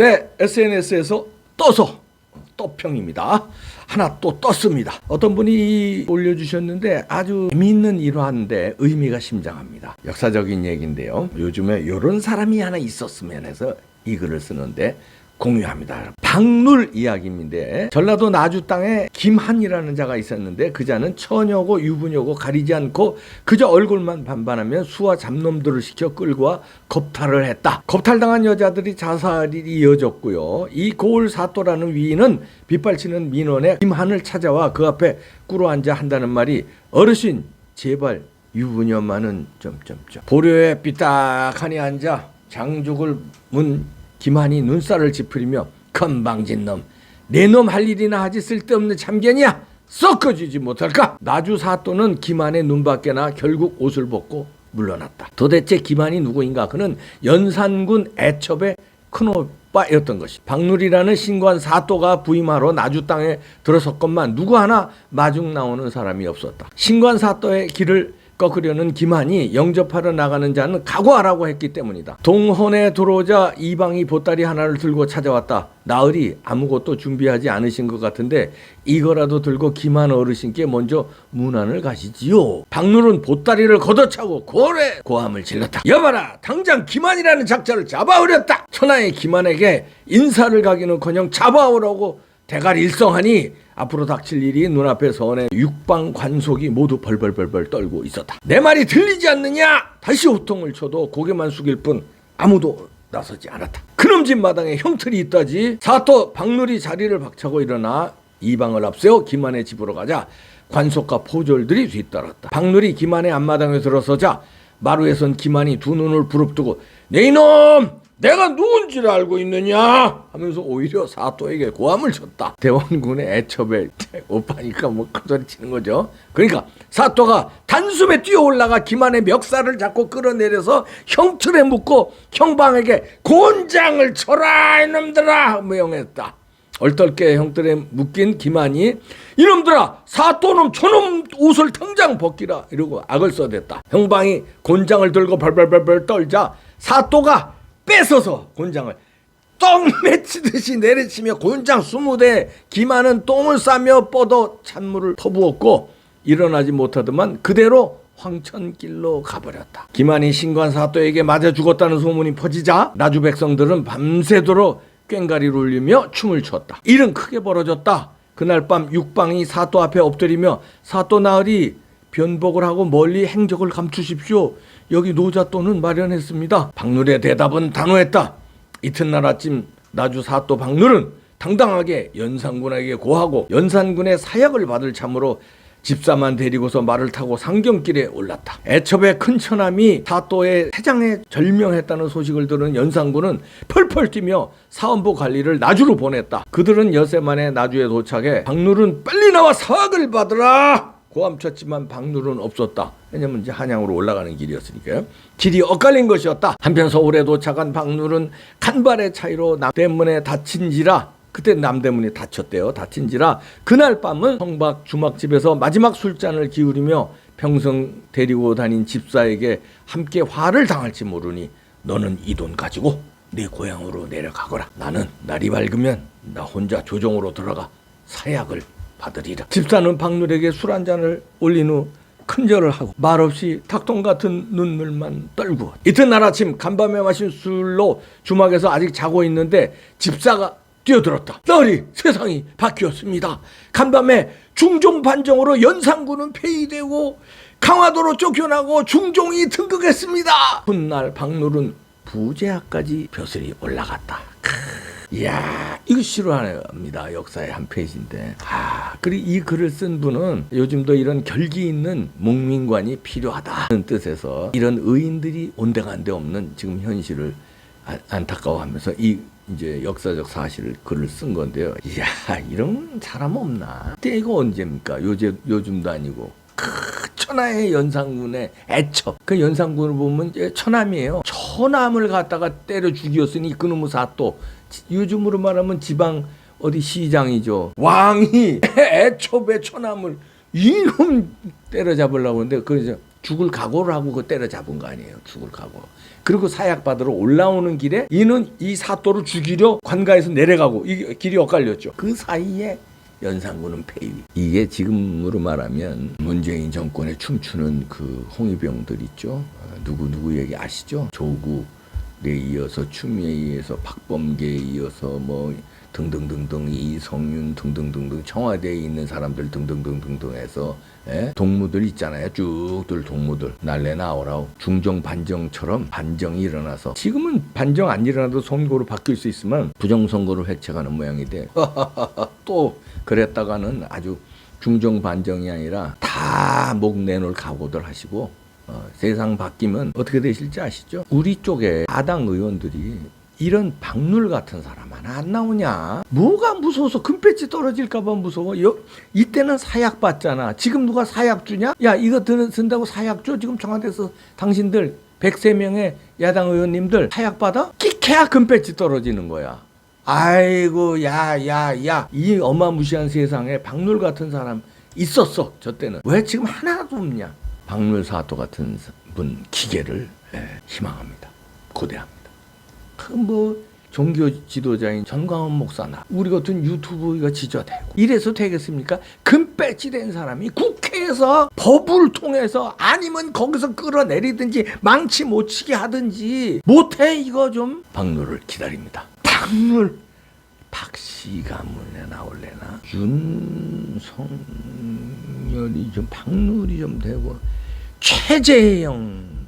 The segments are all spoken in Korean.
네, SNS에서 떠서 떠평입니다. 하나 또 떴습니다. 어떤 분이 올려주셨는데 아주 재미있는 일화인데 의미가 심장합니다. 역사적인 얘기인데요. 요즘에 이런 사람이 하나 있었으면 해서 이 글을 쓰는데 공유합니다. 박눌 이야기인데 전라도 나주 땅에 김한이라는 자가 있었는데 그 자는 처녀고 유부녀고 가리지 않고 그저 얼굴만 반반하면 수와 잡놈들을 시켜 끌고 와 겁탈을 했다. 겁탈당한 여자들이 자살이 이어졌고요. 이 고을 사또라는 위인은 빗발치는 민원에 김한을 찾아와 그 앞에 꿇어 앉아 한다는 말이 어르신 제발 유부녀만은 점점점 보료에 삐딱하니 앉아 장죽을 문 김한이 눈살을 찌푸리며 건방진 놈, 내 놈 할 일이나 하지 쓸데없는 참견이야. 썩어지지 못할까? 나주 사또는 김한의 눈밖에나 결국 옷을 벗고 물러났다. 도대체 김한이 누구인가? 그는 연산군 애첩의 큰오빠였던 것이. 박누리라는 신관 사또가 부임하러 나주 땅에 들어섰건만 누구 하나 마중 나오는 사람이 없었다. 신관 사또의 길을 꺾으려는 김한이 영접하러 나가는 자는 각오하라고 했기 때문이다. 동혼에 들어오자 이방이 보따리 하나를 들고 찾아왔다. 나으리 아무것도 준비하지 않으신 것 같은데 이거라도 들고 김한 어르신께 먼저 문안을 가시지요. 박누는 보따리를 걷어차고 고래 고함을 질렀다. 여봐라 당장 김한이라는 작자를 잡아오렸다. 천하의 김한에게 인사를 가기는커녕 잡아오라고 대가리 일성하니 앞으로 닥칠 일이 눈앞에 서원에 육방 관속이 모두 벌벌벌벌 떨고 있었다. 내 말이 들리지 않느냐? 다시 호통을 쳐도 고개만 숙일 뿐 아무도 나서지 않았다. 그놈 집 마당에 형틀이 있다지. 사또 박누리 자리를 박차고 일어나 이방을 앞세워 김한의 집으로 가자 관속과 포졸들이 뒤따랐다. 박누리 김한의 앞마당에 들어서자 마루에 선 김한이 두 눈을 부릅뜨고 내 이놈 내가 누군지를 알고 있느냐 하면서 오히려 사또에게 고함을 쳤다. 대원군의 애첩에 오빠니까 뭐 큰소리 치는 거죠. 그러니까 사또가 단숨에 뛰어 올라가 김한의 멱살을 잡고 끌어내려서 형틀에 묶고 형방에게 곤장을 쳐라 이놈들아 명했다. 얼떨게 형들에 묶인 김한이 이놈들아 사또놈 저놈 옷을 당장 벗기라 이러고 악을 써댔다. 형방이 곤장을 들고 벌벌벌벌 떨자 사또가 뺏어서 곤장을 똥 맺히듯이 내리치며 곤장 스무 대 김한은 똥을 싸며 뻗어 찬물을 퍼부었고 일어나지 못하더만 그대로 황천길로 가버렸다. 김한이 신관 사또에게 맞아 죽었다는 소문이 퍼지자 나주 백성들은 밤새도록 꽹가리를 울리며 춤을 췄다. 일은 크게 벌어졌다. 그날 밤 육방이 사또 앞에 엎드리며 사또 나으리 변복을 하고 멀리 행적을 감추십시오. 여기 노잣돈은 마련했습니다. 박누리의 대답은 단호했다. 이튿날 아침 나주 사또 박누는 당당하게 연산군에게 고하고 연산군의 사약을 받을 참으로 집사만 데리고서 말을 타고 상경길에 올랐다. 애첩의 큰 처남이 사또의 회장에 절명했다는 소식을 들은 연산군은 펄펄 뛰며 사원부 관리를 나주로 보냈다. 그들은 여세 만에 나주에 도착해 박누는 빨리 나와 사학을 받으라. 고함쳤지만 박누는 없었다. 왜냐면 이제 한양으로 올라가는 길이었으니까요. 길이 엇갈린 것이었다. 한편 서울에 도착한 박누는 간발의 차이로 남대문에 다친지라 그때 남대문이 닫혔대요. 닫힌지라 그날 밤은 성박 주막집에서 마지막 술잔을 기울이며 평생 데리고 다닌 집사에게 함께 화를 당할지 모르니 너는 이 돈 가지고 내 고향으로 내려가거라. 나는 날이 밝으면 나 혼자 조정으로 들어가 사약을 받으리라. 집사는 박누에게 술 한 잔을 올린 후 큰절을 하고 말없이 닭똥 같은 눈물만 떨고 이튿날 아침 간밤에 마신 술로 주막에서 아직 자고 있는데 집사가 뛰어들었다. 너리 세상이 바뀌었습니다. 간밤에 중종 반정으로 연산군은 폐위되고 강화도로 쫓겨나고 중종이 등극했습니다. 훗날 박누른 부제학까지 벼슬이 올라갔다. 크. 이야, 이거 싫어합니다. 역사의 한 페이지인데. 아, 그리고 이 글을 쓴 분은 요즘도 이런 결기 있는 목민관이 필요하다는 뜻에서 이런 의인들이 온데간데 없는 지금 현실을 아- 안타까워하면서 이 이제 역사적 사실을 글을 쓴 건데요. 이야, 이런 사람 없나? 이거 언제입니까? 요즘, 요즘도 아니고. 크, 천하의 연산군의 애첩. 그 연산군을 보면 처남이에요. 처남을 갖다가 때려 죽였으니 그놈의 사또. 지- 요즘으로 말하면 지방 어디 시장이죠. 왕이 애첩의 처남을 이놈 때려잡으려고 하는데 그래서 죽을 각오를 하고 그 때려잡은 거 아니에요. 죽을 각오. 그리고 사약 받으러 올라오는 길에 이는 이 사또를 죽이려 관가에서 내려가고 이 길이 엇갈렸죠. 그 사이에 연산군은 폐위. 이게 지금으로 말하면 문재인 정권에 춤추는 그 홍위병들 있죠. 어, 누구 누구 얘기 아시죠? 조국에 이어서 추미애에 이어서 박범계에 이어서 뭐 등등등등 이성윤 등등등등 청와대에 있는 사람들 등등등등등 해서 예? 동무들 있잖아요. 쭉들 동무들 날래 나오라고 중정 반정처럼 반정이 일어나서 지금은 반정 안 일어나도 선거로 바뀔 수 있으면 부정 선거로 회책하는 모양이 돼. 또 그랬다가는 아주 중정 반정이 아니라 다 목 내놓을 각오들 하시고 어, 세상 바뀌면 어떻게 되실지 아시죠? 우리 쪽에 야당 의원들이 이런 박눌 같은 사람 하나 안 나오냐? 뭐가 무서워서 금배지 떨어질까봐 무서워? 여, 이때는 사약 받잖아. 지금 누가 사약 주냐? 야 이거 드, 든다고 사약 줘? 지금 청와대에서 당신들 103명의 야당 의원님들 사약 받아? 끼케야 금배지 떨어지는 거야. 아이고 야 야 야 이 어마무시한 세상에 박눌 같은 사람 있었어 저 때는 왜 지금 하나도 없냐 박눌 사도 같은 분 기계를 예, 희망합니다 고대합니다 그 뭐 종교 지도자인 전광훈 목사나 우리 같은 유튜브가 지저대고 이래서 되겠습니까? 금배지 된 사람이 국회에서 법을 통해서 아니면 거기서 끌어내리든지 망치 못 치게 하든지 못해 이거 좀 박누를 기다립니다. 박눌 박씨가 뭐냐 나올래나 윤석열이 좀 박눌이 좀 되고 최재형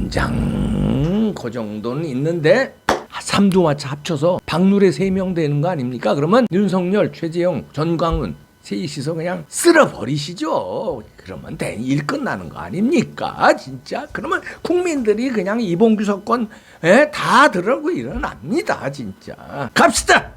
감사원장 그 정도는 있는데 삼두마차 합쳐서 박누레 세 명 되는 거 아닙니까? 그러면 윤석열, 최재형, 전광훈 셋이서 그냥 쓸어버리시죠. 그러면 대- 일 끝나는 거 아닙니까? 진짜. 그러면 국민들이 그냥 이봉규 사건 에, 다 들어고 일어납니다. 진짜. 갑시다.